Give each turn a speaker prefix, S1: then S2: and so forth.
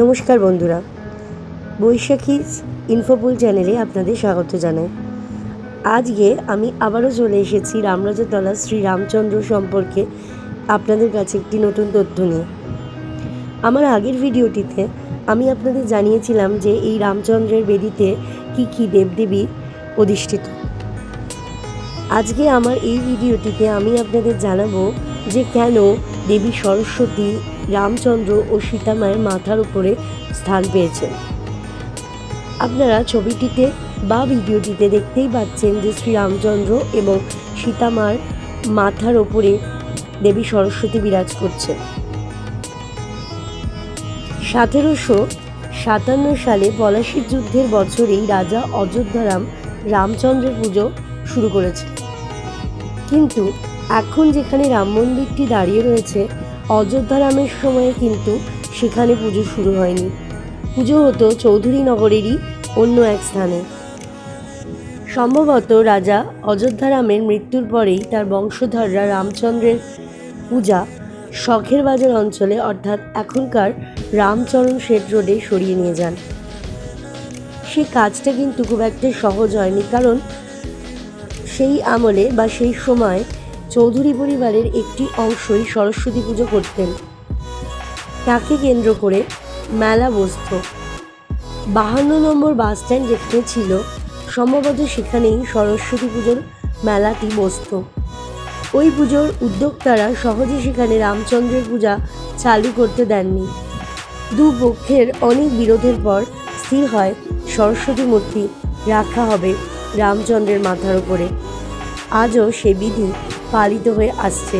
S1: নমস্কার বন্ধুরা, বৈশাখী ইনফোপুল চ্যানেলে আপনাদের স্বাগত জানাই। আজকে আমি আবারও চলে এসেছি রামরাজতলা শ্রী রামচন্দ্র সম্পর্কে আপনাদের কাছে একটি নতুন তথ্য নিয়ে। আমার আগের ভিডিওটিতে আমি আপনাদের জানিয়েছিলাম যে এই রামচন্দ্রের বেদিতে কি কি দেবদেবী অধিষ্ঠিত। আজকে আমার এই ভিডিওটিতে আমি আপনাদের জানাব যে কেন দেবী সরস্বতী রামচন্দ্র ও সীতামায়ের মাথার উপরে স্থান পেয়েছেন। আপনারা ছবিটিতে বা ভিডিওটিতে দেখতেই পাচ্ছেন যে শ্রী রামচন্দ্র এবং সীতামার মাথার ওপরে দেবী সরস্বতী বিরাজ করছে সতেরোশো সাতান্ন সালে পলাশির যুদ্ধের বছরেই রাজা অযোধ্যারাম রামচন্দ্রের পুজো শুরু করেছে কিন্তু এখন যেখানে রাম মন্দিরটি দাঁড়িয়ে রয়েছে অযোধ্যারামের সময়ে কিন্তু সেখানে পুজো শুরু হয়নি। পুজো হতো চৌধুরী নগরেরই অন্য এক স্থানে। সম্ভবত রাজা অযোধ্যারামের মৃত্যুর পরেই তার বংশধররা রামচন্দ্রের পূজা শখের বাজার অঞ্চলে, অর্থাৎ এখনকার রামচরণ শেঠ রোডে সরিয়ে নিয়ে যান। সে কাজটা কিন্তু খুব একটা সহজ হয়নি, কারণ সেই আমলে বা সেই সময় চৌধুরী পরিবারের একটি অংশই সরস্বতী পুজো করতেন। তাকে কেন্দ্র করে মেলা বসত। বাহান্ন নম্বর বাস স্ট্যান্ড যেখানে ছিল, সম্ভবত সেখানেই সরস্বতী পুজোর মেলাটি বসত। ওই পুজোর উদ্যোক্তারা সহজে সেখানে রামচন্দ্রের পূজা চালু করতে দেননি। দু পক্ষের অনেক বিরোধের পর স্থির হয় সরস্বতী মূর্তি, রাখা হবে রামচন্দ্রের মাথার উপরে। আজও সে বিধি পালিত হয়ে আসছে।